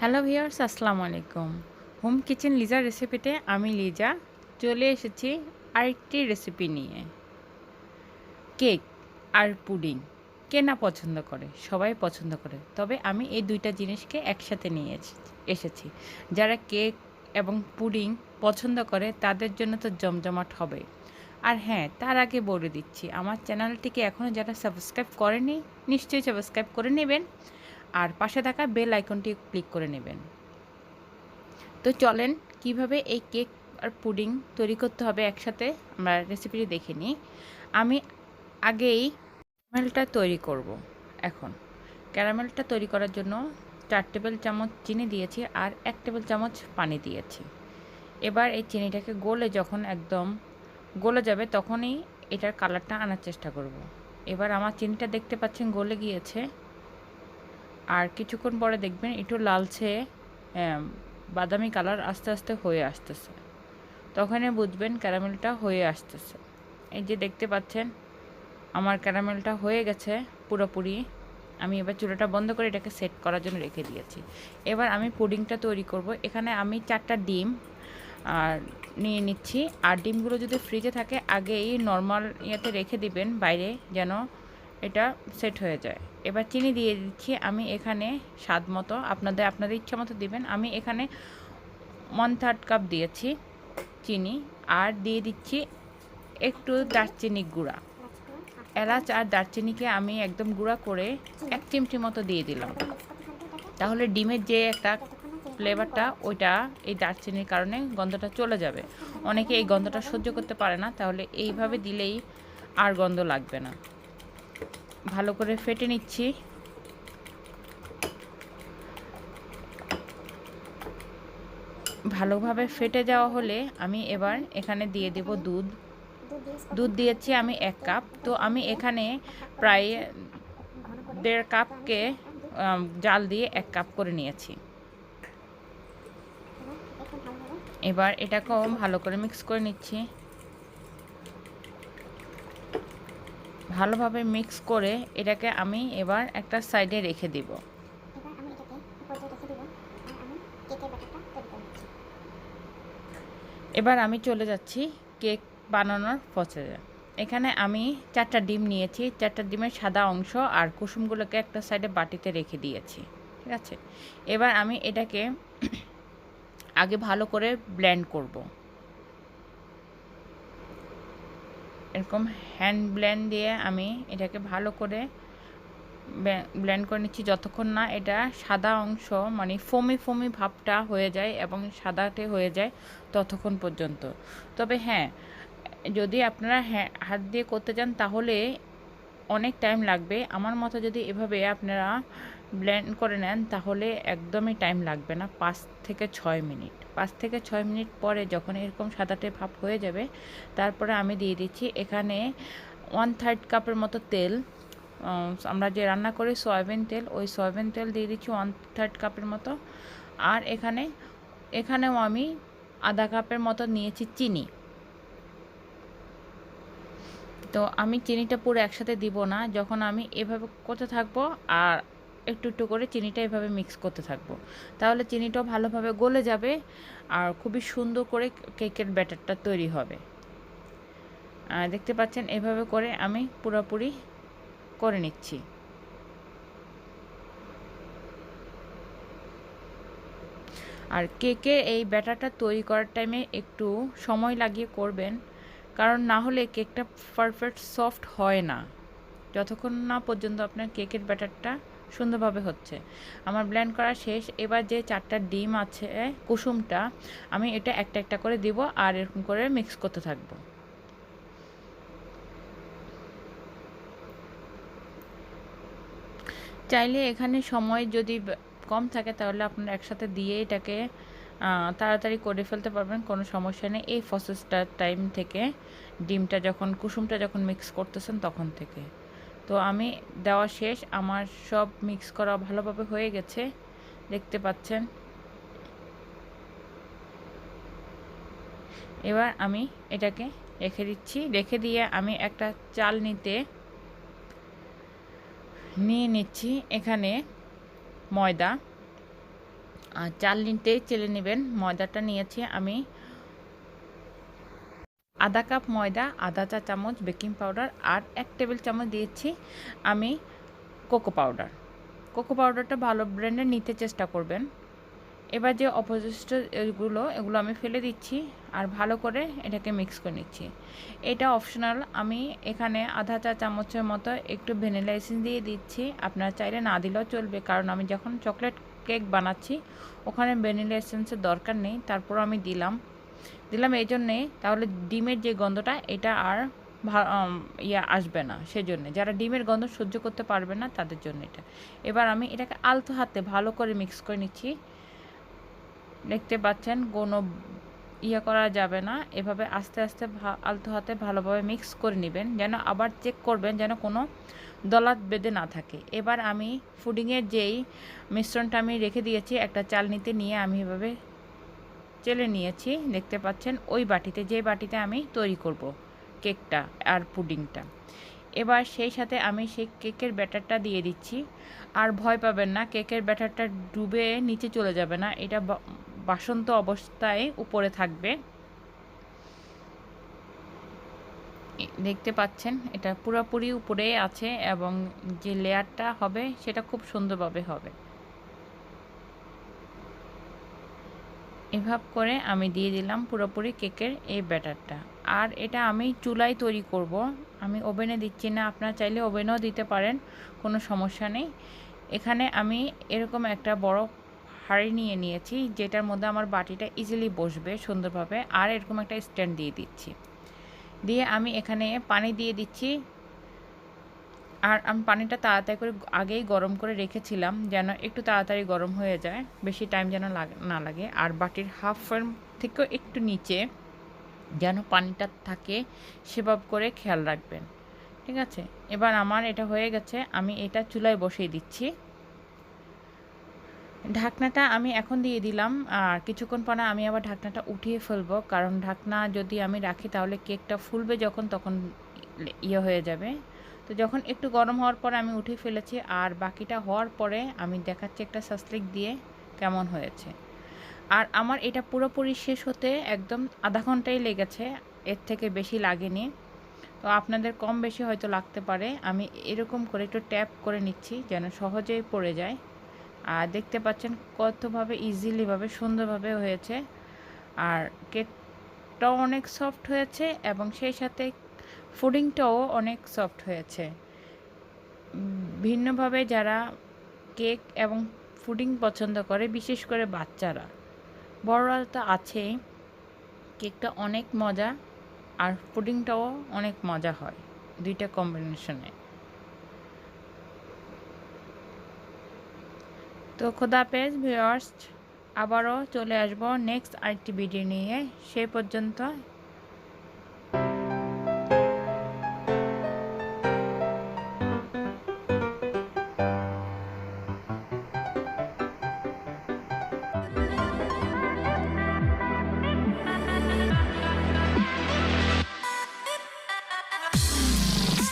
Hello viewers, আসসালামু আলাইকুম। Home kitchen লিজার রেসিপিতে আমি লিজা চলে এসেছি আরেকটি রেসিপি নিয়ে। কেক আর পুডিং কে না পছন্দ করে? সবাই পছন্দ করে। তবে আমি এই দুইটা জিনিসকে একসাথে নিয়ে এসেছি। যারা কেক এবং পুডিং পছন্দ করে, তাদের জন্য তো জমজমাট হবে। আর হ্যাঁ তার আগে বলে দিচ্ছি, আমার চ্যানেলটিকে এখনও যারা সাবস্ক্রাইব করেনি, নিশ্চয়ই সাবস্ক্রাইব করে নেবেন। আর পাশে থাকা বেল আইকনটি ক্লিক করে নেবেন। তো চলেন কীভাবে এই কেক আর পুডিং তৈরি করতে হবে একসাথে আমরা রেসিপিটি দেখে নিই। আমি আগেই ক্যারামেলটা তৈরি করব এখন। ক্যারামেলটা তৈরি করার জন্য চার টেবিল চামচ চিনি দিয়েছি আর এক টেবিল চামচ পানি দিয়েছি। এবার এই চিনিটাকে গলে যখন একদম গলে যাবে তখনই এটার কালারটা আনার চেষ্টা করব। এবার আমার চিনিটা দেখতে পাচ্ছেন গলে গিয়েছে। আর কিছুক্ষণ পরে দেখবেন একটু লালচে বাদামি কালার আস্তে আস্তে হয়ে আসতেছে। তখনই বুঝবেন ক্যারামেলটা হয়ে আসতেছে। এই যে দেখতে পাচ্ছেন, আমার ক্যারামেলটা হয়ে গেছে পুরোপুরি। আমি এবার চুলাটা বন্ধ করে এটাকে সেট করার জন্য রেখে দিয়েছি। এবার আমি পুডিংটা তৈরি করব। এখানে আমি চারটা ডিম, আর নিয়ে নিচ্ছি। আর ডিমগুলো যদি ফ্রিজে থাকে, আগেই নর্মাল ইয়েতে রেখে দিবেন বাইরে যেন এটা সেট হয়ে যায়। এবার চিনি দিয়ে দিচ্ছি। আমি এখানে স্বাদ মতো, আপনাদের আপনাদের ইচ্ছা মতো দিবেন। আমি এখানে ওয়ান থার্ড কাপ দিয়েছি চিনি, আর দিয়ে দিচ্ছি একটু দারচিনি গুঁড়া। এলাচ আর দারচিনিকে আমি একদম গুঁড়া করে এক চিমটি মতো দিয়ে দিলাম। তাহলে ডিমের যে একটা ফ্লেভারটা ওইটা এই দারচিনির কারণে গন্ধটা চলে যাবে। অনেকে এই গন্ধটা সহ্য করতে পারে না, তাহলে এইভাবে দিলেই আর গন্ধ লাগবে না। ভালো করে ফেটে নিচ্ছি। ভালোভাবে ফেটে যাওয়া হলে আমি এবার এখানে দিয়ে দেব দুধ। দুধ দিয়েছি আমি এক কাপ। তো আমি এখানে প্রায় দেড় কাপকে জাল দিয়ে এক কাপ করে নিয়েছি। এবার এটাকেও ভালো করে মিক্স করে নিচ্ছি। ভালোভাবে মিক্স করে এটাকে আমি এবার একটা সাইডে রেখে দিব। এবার আমি চলে যাচ্ছি কেক বানানোর প্রসেসে এখানে আমি চারটা ডিম নিয়েছি চারটা ডিমের সাদা অংশ আর কুসুমগুলোকে একটা সাইডে বাটিতে রেখে দিয়েছি ঠিক আছে? এবার আমি এটাকে আগে ভালো করে ব্লেন্ড করব। এরকম হ্যান্ড ব্লেন্ড দিয়ে আমি এটাকে ভালো করে ব্লেন্ড করে নিচ্ছি। যতক্ষণ না এটা সাদা অংশ মানে ফোমি ফোমি ভাবটা হয়ে যায় এবং সাদাটে হয়ে যায় ততক্ষণ পর্যন্ত। তবে হ্যাঁ যদি আপনারা হাত দিয়ে করতে চান তাহলে অনেক টাইম লাগবে। আমার মতো যদি এভাবে আপনারা ব্লেন্ড করে নেন, তাহলে একদমই টাইম লাগবে না, পাঁচ থেকে ছয় মিনিট। পাঁচ থেকে ছয় মিনিট পরে যখন এরকম সাদাটে ভাব হয়ে যাবে, তারপরে আমি দিয়ে দিচ্ছি এখানে ওয়ান থার্ড কাপের মতো তেল। আমরা যে রান্না করি সয়াবিন তেল, ওই সয়াবিন তেল দিয়ে দিচ্ছি ওয়ান থার্ড কাপের মতো। আর এখানে, এখানেও আমি আধা কাপের মতো নিয়েছি চিনি। তো আমি চিনিটা পুরো একসাথে দিব না, যখন আমি এভাবে করতে থাকব আর একটু একটু করে চিনিটা এভাবে মিক্স করতে থাকব। তাহলে চিনিটাও ভালোভাবে গলে যাবে আর খুবই সুন্দর করে কেকের ব্যাটারটা তৈরি হবে। দেখতে পাচ্ছেন, এভাবে করে আমি পুরোপুরি করে নিচ্ছি। আর কেকের এই ব্যাটারটা তৈরি করার টাইমে একটু সময় লাগিয়ে করবেন, কারণ না হলে কেকটা পারফেক্ট সফট হয় না। যতক্ষণ না পর্যন্ত আপনার কেকের ব্যাটারটা সুন্দরভাবে হচ্ছে। আমার ব্ল্যান্ড করা শেষ। এবার যে চারটা ডিম আছে, কুসুমটা, আমি এটা একটা একটা করে দিব আর এরকম করে মিক্স করতে থাকব। চাইলে এখানে সময় যদি কম থাকে তাহলে আপনারা একসাথে দিয়ে এটাকে তাড়াতাড়ি করে ফেলতে পারবেন, কোনো সমস্যা নেই। এই ফসেসটার টাইম থেকে ডিমটা যখন, কুসুমটা যখন মিক্স করতেছেন তখন থেকে। তো আমি দেওয়া শেষ। আমার সব মিক্স করা ভালোভাবে হয়ে গেছে, দেখতে পাচ্ছেন। এবার আমি এটাকে রেখে দিচ্ছি। রেখে দিয়ে আমি একটা চাল নিতে নিয়ে নিচ্ছি এখানে ময়দা। আর চাল নিতে চেলে নেবেন। ময়দাটা নিয়েছি আমি আধা কাপ ময়দা, আধা চা চামচ বেকিং পাউডার আর এক টেবিল চামচ দিয়েছি আমি কোকো পাউডার। কোকো পাউডারটা ভালো ব্র্যান্ডের নিতে চেষ্টা করবেন। এবার যে অপজিষ্ট এগুলো এগুলো আমি ফেলে দিচ্ছি আর ভালো করে এটাকে মিক্স করে নিচ্ছি। এটা অপশনাল আমি এখানে আধা চা চামচের মতো একটু ভ্যানিলা এসেন্স দিয়ে দিচ্ছি। আপনারা চাইলে না দিলেও চলবে, কারণ আমি যখন চকলেট কেক বানাচ্ছি, ওখানে ভ্যানিলা এসেন্সের দরকার নেই তারপর আমি দিলাম। দিলাম এই জন্যে তাহলে ডিমের যে গন্ধটা, এটা আর ইয়া আসবে না। সেজন্যে যারা ডিমের গন্ধ সহ্য করতে পারবে না, তাদের জন্য এটা। এবার আমি এটাকে আলতো হাতে ভালো করে মিক্স করে নিচ্ছি। দেখতে পাচ্ছেন, কোনো ইয়ে করা যাবে না। এভাবে আস্তে আস্তে আলতো হাতে ভালোভাবে মিক্স করে নেবেন, যেন আবার চেক করবেন যেন কোনো দলাত বেঁধে না থাকে। এবার আমি ফুডিংয়ের যেই মিশ্রণটা আমি রেখে দিয়েছি, একটা চালনিতে নিয়ে আমি এভাবে চেলে নিয়েছি, দেখতে পাচ্ছেন ওই বাটিতে, যে বাটিতে আমি তৈরি করব কেকটা আর পুডিংটা। এবার সেই সাথে আমি সেই কেকের ব্যাটারটা দিয়ে দিচ্ছি। আর ভয় পাবেন না, কেকের ব্যাটারটা ডুবে নিচে চলে যাবে না, এটা বাসন্ত অবস্থায় উপরে থাকবে। দেখতে পাচ্ছেন, এটা পুরোপুরি উপরে আছে এবং যে লেয়ারটা হবে, সেটা খুব সুন্দরভাবে হবে। এভাব করে আমি দিয়ে দিলাম পুরোপুরি কেকের এই ব্যাটারটা। আর এটা আমি চুলায় তৈরি করব। আমি ওভেনে দিচ্ছি না, আপনারা চাইলে ওভেনেও দিতে পারেন, কোনো সমস্যা নেই। এখানে আমি এরকম একটা বড় হাঁড়ি নিয়ে নিয়েছি, যেটার মধ্যে আমার বাটিটা ইজিলি বসবে সুন্দরভাবে। আর এরকম একটা স্ট্যান্ড দিয়ে দিচ্ছি। দিয়ে আমি এখানে পানি দিয়ে দিচ্ছি আর আমি পানিটা তাড়াতাড়ি করে আগেই গরম করে রেখেছিলাম যেন একটু তাড়াতাড়ি গরম হয়ে যায়, বেশি টাইম যেন না লাগে। আর বাটির হাফ ফ্রেম থেকেও একটু নিচে যেন পানিটা থাকে সেভাবে করে খেয়াল রাখবেন। ঠিক আছে? এবার আমার এটা হয়ে গেছে, আমি এটা চুলায় বসিয়ে দিচ্ছি। ঢাকনাটা আমি এখন দিয়ে দিলাম, আর কিছুক্ষণ পরে আমি আবার ঢাকনাটা উঠিয়ে ফেলব, কারণ ঢাকনা যদি আমি রাখি তাহলে কেকটা ফুলবে যখন, তখন ইয়ে হয়ে যাবে। তো যখন একটু গরম হওয়ার পরে আমি উঠে ফেলেছি আর বাকিটা হওয়ার পরে আমি দেখাচ্ছি একটা সাসলিক দিয়ে কেমন হয়েছে। আর আমার এটা পুরোপুরি শেষ হতে একদম আধা ঘন্টাই লেগেছে, এর থেকে বেশি লাগেনি। তো আপনাদের কম বেশি হয়তো লাগতে পারে। আমি এরকম করে একটু ট্যাপ করে নিচ্ছি যেন সহজেই পড়ে যায়। আর দেখতে পাচ্ছেন কতভাবে ইজিলিভাবে সুন্দরভাবে হয়েছে। আর কেকটাও অনেক সফট হয়েছে এবং সেই সাথে ফুডিংটাও অনেক সফট হয়েছে। ভিন্নভাবে যারা কেক এবং ফুডিং পছন্দ করে, বিশেষ করে বাচ্চারা, বড়রা তো আছেই কেকটা অনেক মজা আর পুডিংটাও অনেক মজা হয় দুইটা কম্বিনেশনে। তো খোদাপেজ ভিওয়ার্স আবারও চলে আসব নেক্সট আরেকটি ভিডিও নিয়ে। সেই পর্যন্ত